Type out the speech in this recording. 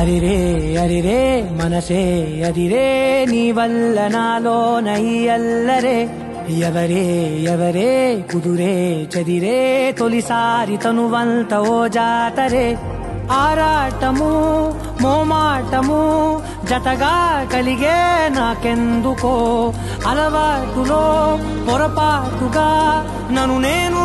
అరిరే అరిరే మనసే అదిరే నీ వల్ల నాలో నయ్యల్లరే. ఎవరే ఎవరే కుదురే చదిరే తొలిసారి తనువంత ఓ జాతరే. ఆరాటము మోమాటము జతగా కలిగే నాకెందుకో? అలవాటులో పొరపాటుగా నన్ను నేను